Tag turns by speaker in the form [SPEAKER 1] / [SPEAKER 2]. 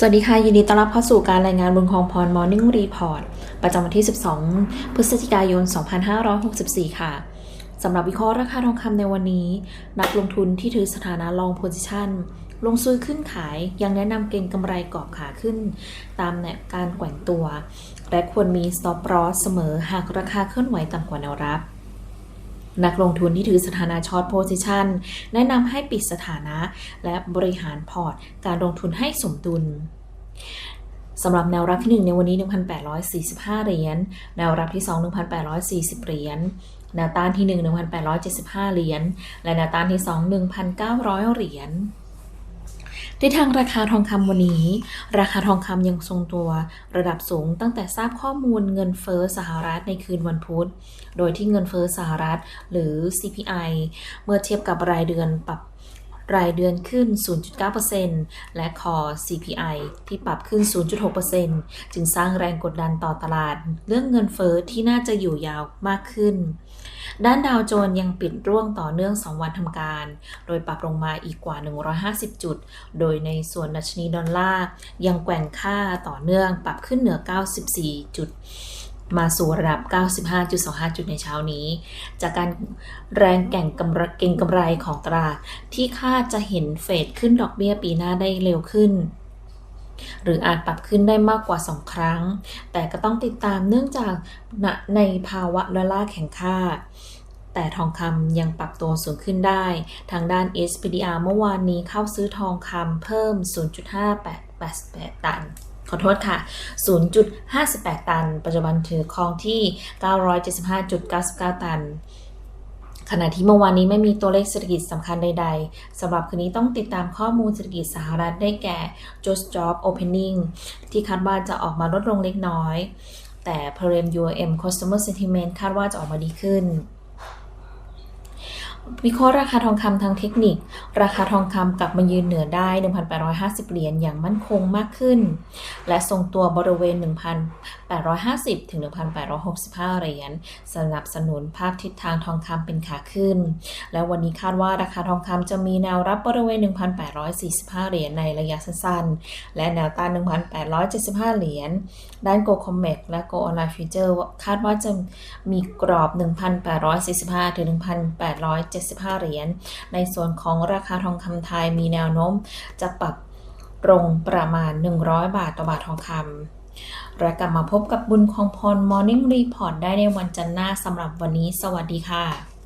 [SPEAKER 1] สวัสดีค่ะ ยินดีต้อนรับเข้าสู่การรายงานบุญคลองพร Morning Report ประจำวันที่ 12 พฤศจิกายน 2564 ค่ะสำหรับวิเคราะห์ราคาทองคำในวันนี้ นักลงทุนที่ถือสถานะ long position ลงซื้อขึ้นขายยังแนะนำเก็งกำไรกรอบขาขึ้น ตามแนวการแกว่งตัว และควรมี stop loss เสมอหากราคาเคลื่อนไหวต่ำกว่าแนวรับ นักลงทุนที่ถือสถานะช็อตโพซิชันแนะนำให้ปิดสถานะ และบริหารพอร์ต การลงทุนให้สมดุลสำหรับแนวรับที่ 1 ในวันนี้ 1,845 เหรียญ แนวรับที่ 2 1,840 เหรียญ แนวต้านที่ 1 1,875 เหรียญ และแนวต้านที่ 2 1,900 เหรียญ ทิศทางราคาทองคำวันนี้ ราคาทองคำยังทรงตัวระดับสูงตั้งแต่ทราบข้อมูลเงินเฟ้อสหรัฐในคืนวันพุธ โดยที่เงินเฟ้อสหรัฐหรือ CPI เมื่อเทียบกับรายเดือนปรับรายเดือนขึ้น 0.9%และคอ CPI ที่ปรับขึ้น 0.6%จึงสร้างแรงกดดันต่อตลาด เรื่องเงินเฟ้อที่น่าจะอยู่ยาวมากขึ้น ด้านดาวโจนส์ยังปิดร่วงต่อเนื่อง 2 วันทำการ โดยปรับลงมาอีกกว่า 150 จุด โดยในส่วนดัชนีดอลลาร์ยังแกว่งค่าต่อเนื่องปรับขึ้นเหนือ 94 จุดมาสู่ระดับ 95.25 จุดในเช้านี้ จากการแรงแก่งกำไรเก่งกำไรของตลาดที่คาดจะเห็นเฟดขึ้นดอกเบี้ยปีหน้าได้เร็วขึ้น หรืออาจปรับขึ้นได้มากกว่า 2 ครั้ง แต่ก็ต้องติดตามเนื่องจากในภาวะดอลลาร์แข็งค่าแต่ทองคำยังปรับตัวสูงขึ้นได้ ทางด้าน SPDR เมื่อวานนี้เข้าซื้อทองคำเพิ่ม 0.5888 ตัน ขอโทษค่ะ 0.58 ตัน ปัจจุบันถือครองที่ 975.99 ตัน ขณะที่เมื่อวานนี้ไม่มีตัวเลขเศรษฐกิจสำคัญใด ๆสำหรับคืนนี้ต้องติดตามข้อมูลเศรษฐกิจสหรัฐได้แก่ Just Job Opening ที่คาดว่าจะออกมาลดลงเล็กน้อย แต่ Prem UM Customer Sentiment คาดว่าจะออกมาดีขึ้น วิเคราะห์ราคาทองคำทางเทคนิค ราคาทองคำกลับมายืนเหนือได้ 1,850 เหรียญอย่างมั่นคงมากขึ้น และทรงตัวบริเวณ 1,850 ถึง 1,865 เหรียญสนับสนุนภาพทิศทางทองคำเป็นขาขึ้น และวันนี้คาดว่าราคาทองคำจะมีแนวรับบริเวณ 1,845 เหรียญในระยะสั้นๆ และแนวต้าน 1,875 เหรียญ ด้าน Go Comex และ Go Online Future คาดว่าจะมีกรอบ 1,845 ถึง1,875 เหรียญ ในส่วนของราคาทองคำไทยมีแนวโน้มจะปรับลงประมาณ 100 บาทต่อบาททองคำและกลับมาพบกับบุญคองพร Morning Report ได้ในวันจันทร์หน้าสำหรับวันนี้ สวัสดีค่ะ